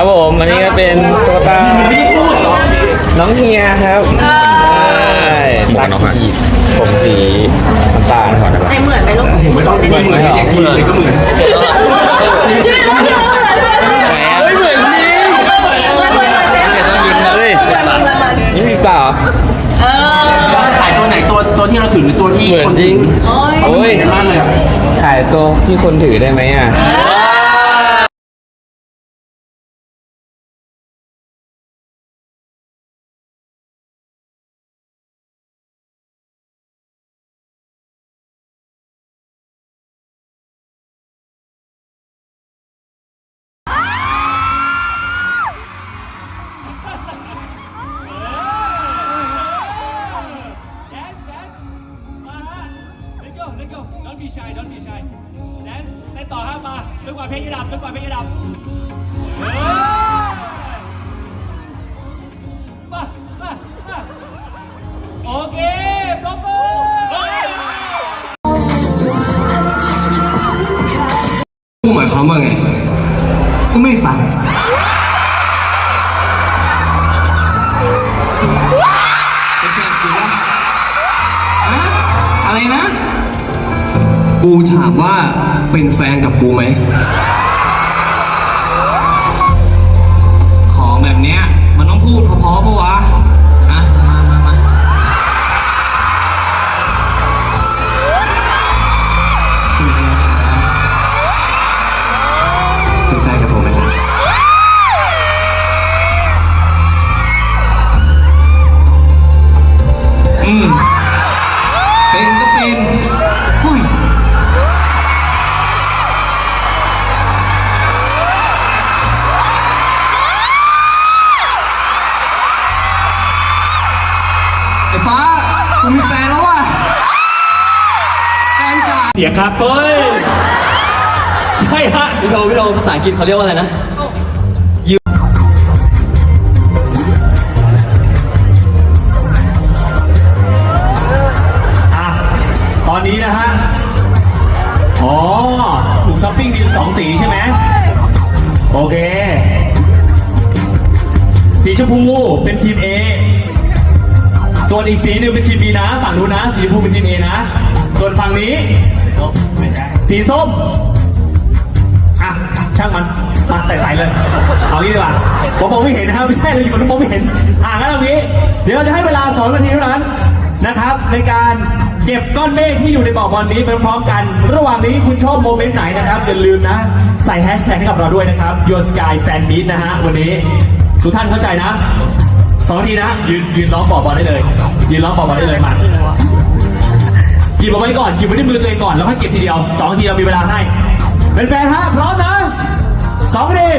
ครับผมอันนี้ก็เป็นตุ๊กตาน้องเฮียครับใช่ตาขีดผมสีน้ำตาลก่อนนะครับ ในเหมือนไหมลูกไม่ต้องมีเหมือนเด็กดีเฉยก็เหมือนเฮ้ยเหมือนจริงเฮ้ยนี่มีเปล่าขายตัวไหนตัวตัวที่เราถือหรือตัวที่เหมือนคนจริงโอ้ยโอ้ยเห็นมากเลยอะขายตัวที่คนถือได้ไหมอะ ต้นต่อฮะมาจนกว่าเพลงจะดับจนกว่าเพลงจะดับเออมามามาโอเคปรบมือ กูหมายความว่าไง กูไม่ฟัง เป็นแฟนกูวะฮะอะไรนะ กูถามว่าเป็นแฟนกับกูไหม ของแบบเนี้ยมันต้องพูดเพราะๆปะวะ เสียงครับเฮ้ยใช่ฮะพี่โทพี่โทภาษาอังกฤษเขาเรียกว่าอะไรนะอะตอนนี้นะฮะ อ๋อถูกช้อปปิ้งดีสองสีใช่ไหมโอเค สีชมพูเป็นทีม A ส่วนอีกสีหนึ่งเป็นทีม B นะ ฝั่งนู้นนะ สีชมพูเป็นทีม A นะ ส่วนฝั่งนี้สีส้มอะช่างมันมาใส่ๆเลย เอางี้ดีกว่าผมมองไม่เห็นนะครับไม่ใช่เลยอยู่บนมองไม่เห็น อะงั้นเอางี้ เดี๋ยวเราจะให้เวลาสองนาทีเท่านั้นนะครับ ในการเก็บก้อนเมฆที่อยู่ในบ่อบอลนี้ไปพร้อมกัน ระหว่างนี้คุณชอบโมเมนต์ไหนนะครับ อย่าลืมนะ ใส่แฮชแท็กให้กับเราด้วยนะครับ Your Sky Fan Meet นะฮะวันนี้ทุกท่านเข้าใจนะสองนาทีนะยืนยืนร้องบ่อบอลได้เลย ยืนร้องบ่อบอลได้เลยมา หยิบเอาไว้ก่อนหยิบไว้ในมือตัวเองก่อนแล้วค่อยเก็บทีเดียวสองนาทีเรามีเวลาให้เป็นแฟนฮะพร้อมนะสองนาที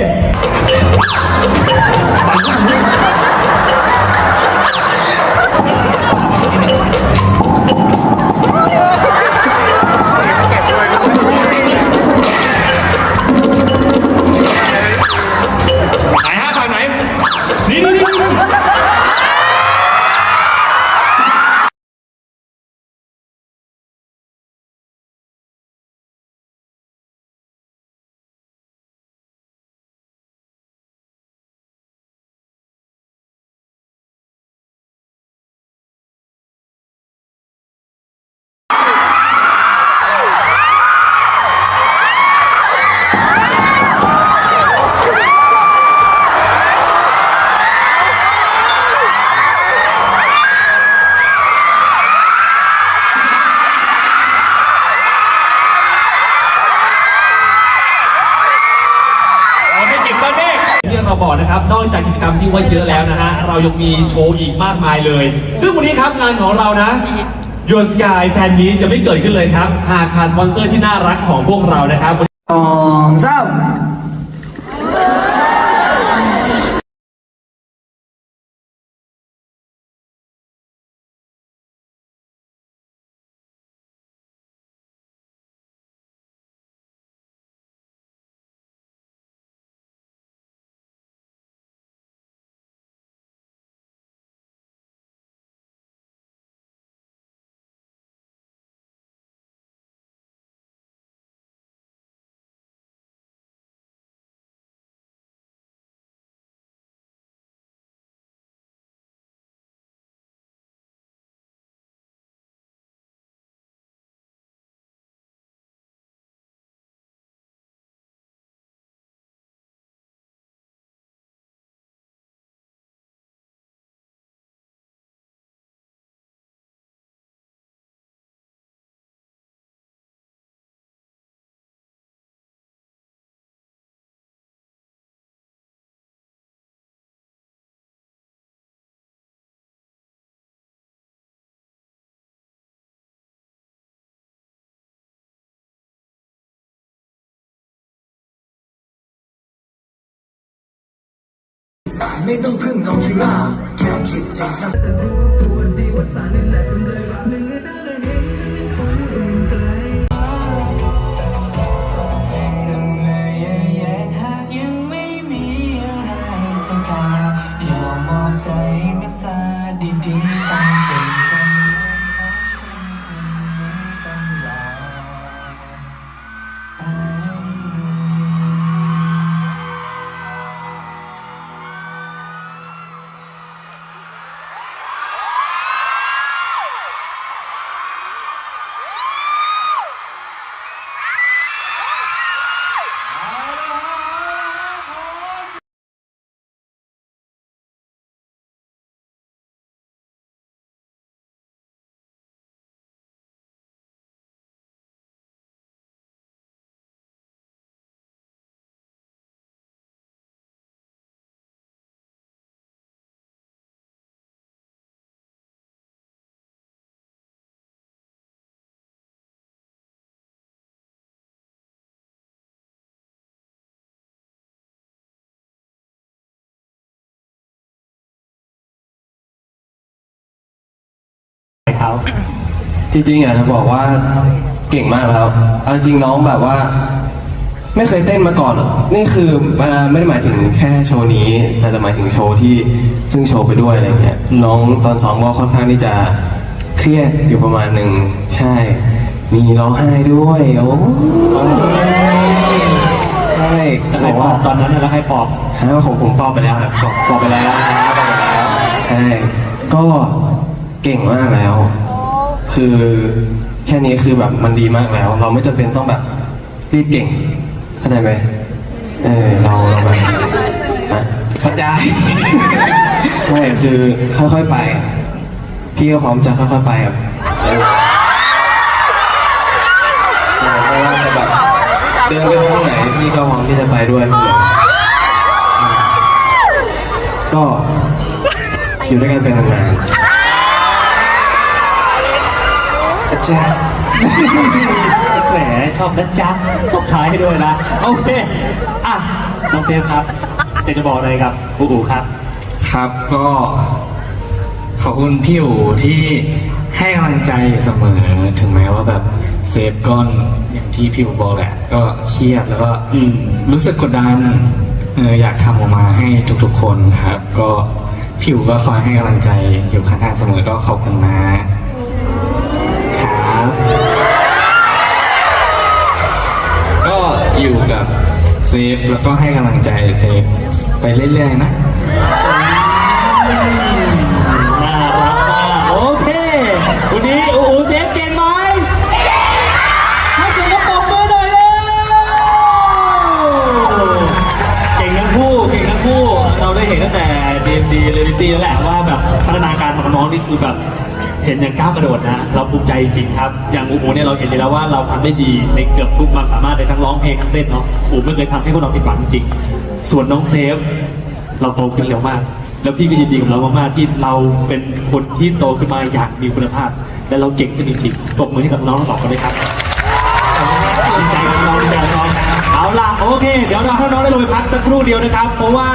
ที่เราบอกนะครับ นอกจากกิจกรรมที่ว่าเยอะแล้วนะฮะ เรายังมีโชว์อีกมากมายเลย ซึ่งวันนี้ครับงานของเรานะยูสกายแฟนนี้จะไม่เกิดขึ้นเลยครับ หากขาดสปอนเซอร์ที่น่ารักของพวกเรานะครับสองสาม ไม่ต้องพึ่งน้องคิราแค่คิดจริงทำจะรู้ตัวดีว่าสารนี่แหละ เขา จริงๆอยากจะบอกว่าเก่งมากแล้วเอาจริงน้องแบบว่า ไม่เคยเต้นมาก่อนหรอกนี่คือเอ่อไม่ได้หมายถึงแค่โชว์นี้แต่หมายถึงโชว์ที่เพิ่งโชว์ไปด้วยอะไรเงี้ยน้องตอนซ้อมก็ค่อนข้างที่จะเครียดอยู่ประมาณหนึ่งใช่ มีร้องไห้ด้วยโอ้ใช่แล้วใครบอกปอว่าบตอนนั้นน่ะแล้วใครปอบ ฮะของผมตอบไปแล้วครับบอกปอบไปแล้วนะปอบไปแล้วใช่ก็ เก่งมากแล้ว คือแค่นี้คือแบบมันดีมากแล้ว เราไม่จำเป็นต้องแบบรีบเก่งเข้าใจไหมเออเราเราแบบฮะเข้าใจ ใช่คือค่อยๆไป พี่ก็พร้อมจะค่อยๆไปครับเออใช่ไม่ว่าจะแบบเดินไปทางไหนพี่ก็พร้อมที่จะไปด้วยเสมออืมก็อยู่ด้วยกันเป็นนานๆ จารย์แหมชอบนะจ๊ะตบท้ายให้ด้วยนะ โอเค อะน้องเซฟครับอยากจะบอกอะไรกับอูอูครับ ครับก็ขอบคุณพี่อู๋ที่ให้กำลังใจเสมอถึงแม้ว่าแบบเซฟก้อนอย่างที่พี่อู๋บอกแหละ ก็เครียดแล้วก็อืม รู้สึกกดดันเอออยากทำออกมาให้ทุกๆคนครับ ก็พี่อู๋ก็คอยให้กำลังใจอยู่ข้างๆเสมอก็ขอบคุณนะ กับเซฟแล้วก็ให้กำลังใจเซฟไปเรื่อยๆนะน่ารักมากโอเค วันนี้อูอูเซฟเก่งไหมให้เสียงกระปรบมือหน่อยเร็วเก่งทั้งคู่เก่งทั้งคู่ เราได้เห็นตั้งแต่ DMD เรลิตี้แล้วแหละว่าแบบพัฒนาการของน้องนี่คือแบบ เห็นอย่างก้าวกระโดดนะเราภูมิใจจริงครับ อย่างอูอูเนี่ยเราเห็นอยู่แล้วว่าเราทำได้ดีในเกือบทุกความสามารถในทั้งร้องเพลงทั้งเต้นเนาะอูไม่เคยทำให้พวกเราผิดหวังจริง ส่วนน้องเซฟ เราโตขึ้นเร็วมาก แล้วพี่ก็ยินดีกับเรามากๆที่เราเป็นคนที่โตขึ้นมาอย่างมีคุณภาพ และเราเก่งขึ้นจริงๆปรบมือให้กับน้องทั้งสองคนด้วยครับดีใจกับน้องดีใจกับน้องเอาล่ะโอเค เดี๋ยวเราให้น้องได้ลงไปพักสักครู่เดียวนะครับ เพราะว่า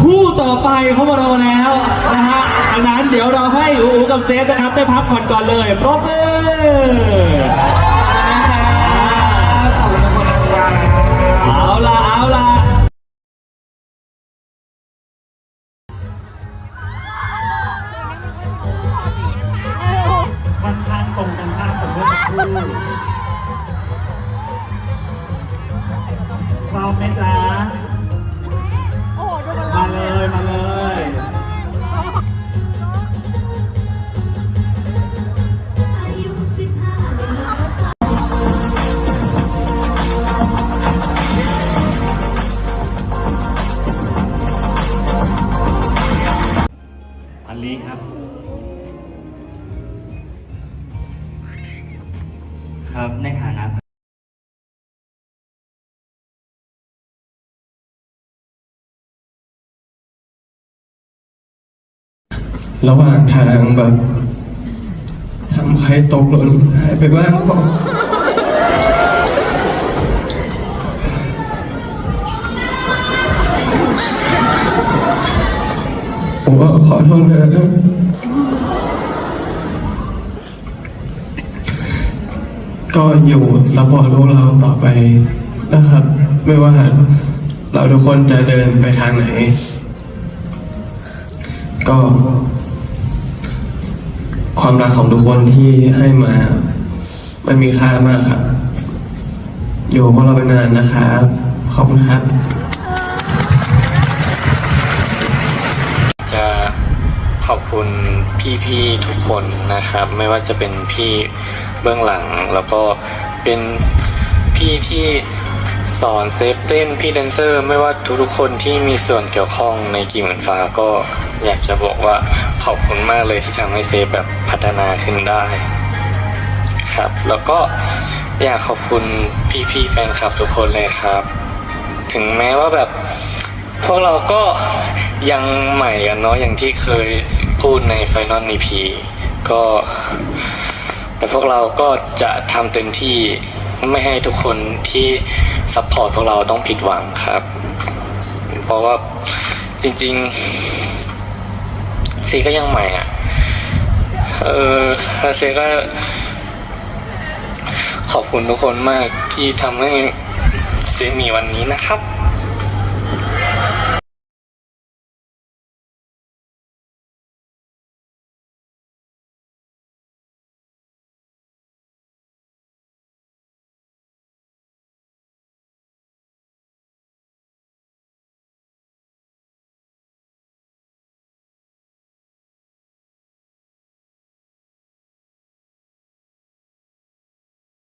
คู่ต่อไปเขามารอแล้วนะฮะดังนั้นเดี๋ยวเราให้อูกับเซฟนะครับ ได้พักผ่อนก่อนเลยปรบมือเอาล่ะเอาล่ะค่อนข้างตรงกันข้ามเมื่อสักครู่พร้อมไหมจ๊ะ ระหว่างทางแบบทำใครตกหล่นหายไปบ้างบอกผมก็ขอโทษนะก็อยู่ซัพพอร์ตลูกเราต่อไปนะครับ ไม่ว่าเราทุกคนจะเดินไปทางไหน ก็ ความรักของทุกคนที่ให้มา มันมีค่ามากครับ อยู่กับพวกเราไปนานนะครับ ขอบคุณครับ จะขอบคุณพี่ๆทุกคนนะครับ ไม่ว่าจะเป็นพี่เบื้องหลังแล้วก็เป็นพี่ที่ สอนเซฟเต้นพี่แดนเซอร์ไม่ว่าทุกๆคนที่มีส่วนเกี่ยวข้องในกีเหมือนฟ้าก็อยากจะบอกว่าขอบคุณมากเลยที่ทำให้เซฟแบบพัฒนาขึ้นได้ ครับ แล้วก็อยากขอบคุณพี่ๆแฟนคลับทุกคนเลยครับ ถึงแม้ว่าแบบพวกเราก็ยังใหม่กันเนาะอย่างที่เคยพูดในไฟนอล EP ก็ แต่พวกเราก็จะทำเต็มที่ ไม่ให้ทุกคนที่ซัพพอร์ตพวกเราต้องผิดหวังครับ เพราะว่าจริงๆซีก็ยังใหม่อะ เออแล้วซีก็ขอบคุณทุกคนมากที่ทำให้ซีมีวันนี้นะครับ